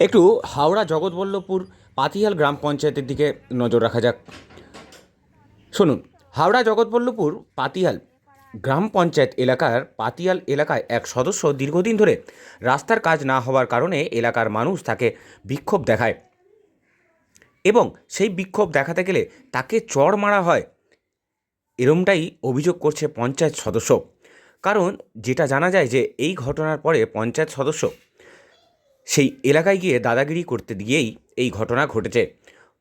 একটু হাওড়া জগৎবল্লভপুর পাতিহাল গ্রাম পঞ্চায়েতের দিকে নজর রাখা যাক। শুনুন, হাওড়া জগৎবল্লভপুর পাতিহাল গ্রাম পঞ্চায়েত এলাকার পাতিয়াল এলাকায় এক সদস্য দীর্ঘদিন ধরে রাস্তার কাজ না হওয়ার কারণে এলাকার মানুষ তাকে বিক্ষোভ দেখায় এবং সেই বিক্ষোভ দেখাতে গেলে তাকে চড় মারা হয়। এরমটাই অভিযোগ করছে পঞ্চায়েত সদস্য। কারণ যেটা জানা যায় যে এই ঘটনার পরে পঞ্চায়েত সদস্য সেই এলাকায় গিয়ে দাদাগিরি করতে গিয়েই এই ঘটনা ঘটেছে।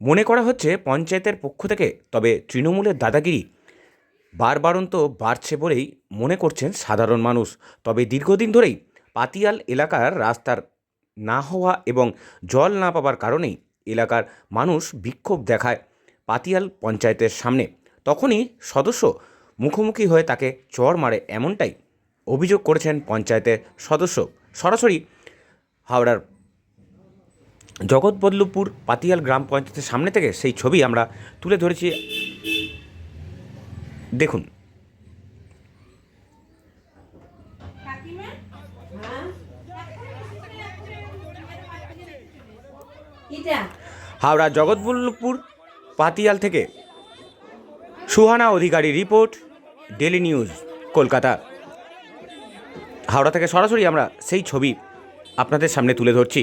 মনে করা হচ্ছে পঞ্চায়েতের পক্ষ থেকে, তবে তৃণমূলের দাদাগিরি বারবারন্ত বাড়ছে বলেই মনে করছেন সাধারণ মানুষ। তবে দীর্ঘদিন ধরেই পাতিয়াল এলাকার রাস্তার না হওয়া এবং জল না পাওয়ার কারণেই এলাকার মানুষ বিক্ষোভ দেখায় পাতিয়াল পঞ্চায়েতের সামনে। তখনই সদস্য মুখোমুখি হয়ে তাকে চড় মারে এমনটাই অভিযোগ করেছেন পঞ্চায়েতের সদস্য। সরাসরি হাওড়ার জগৎবল্লভপুর পাতিয়াল গ্রাম পঞ্চায়েতের সামনে থেকে সেই ছবি আমরা তুলে ধরেছি। দেখুন। কিটা হাওড়া জগৎবল্লভপুর পাতিয়াল থেকে Suhana Adhikari report daily news Kolkata. Howrah থেকে সরাসরি আমরা সেই ছবি আপনাদের সামনে তুলে ধরছি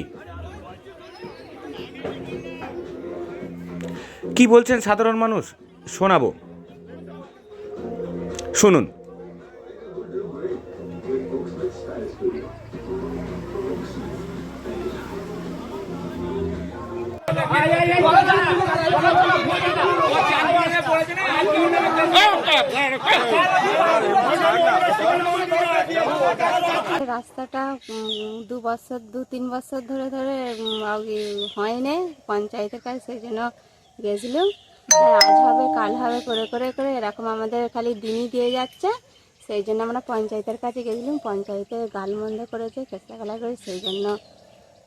কি বলছেন সাধারণ মানুষ শোনাবো শুনুন রাস্তাটা দু বছর দু তিন বছর ধরে ধরে হয়নি পঞ্চায়েতের কাছে সেই জন্য গেছিলাম। আজ হবে কাল হবে করে করে করে এরকম আমাদের খালি দিনই দিয়ে যাচ্ছে। সেই জন্য আমরা পঞ্চায়েতের কাছে গেছিলাম পঞ্চায়েতে গালমন্দ করেছে চেষ্টা করা করে সেই জন্য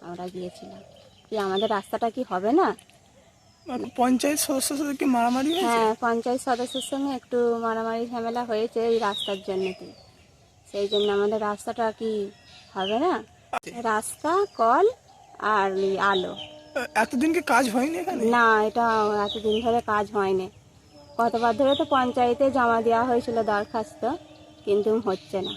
আমরা গিয়েছিলাম। কি আমাদের রাস্তাটা কি হবে না? মানে পঞ্চায়েত সদস্যের সাথে কি মারামারি হ্যাঁ পঞ্চায়েত সদস্যের সঙ্গে একটু মারামারি ঝামেলা হয়েছে এই রাস্তার জন্য সেই জন্য আমাদের রাস্তাটা কি হবে না? রাস্তা কল আর আলো। এতদিন কি কাজ হয়নি না এটা এতদিন ধরে কাজ হয়নি। কতবার ধরে তো পঞ্চায়েতে জমা দেওয়া হয়েছিল দরখাস্ত কিন্তু হচ্ছে না।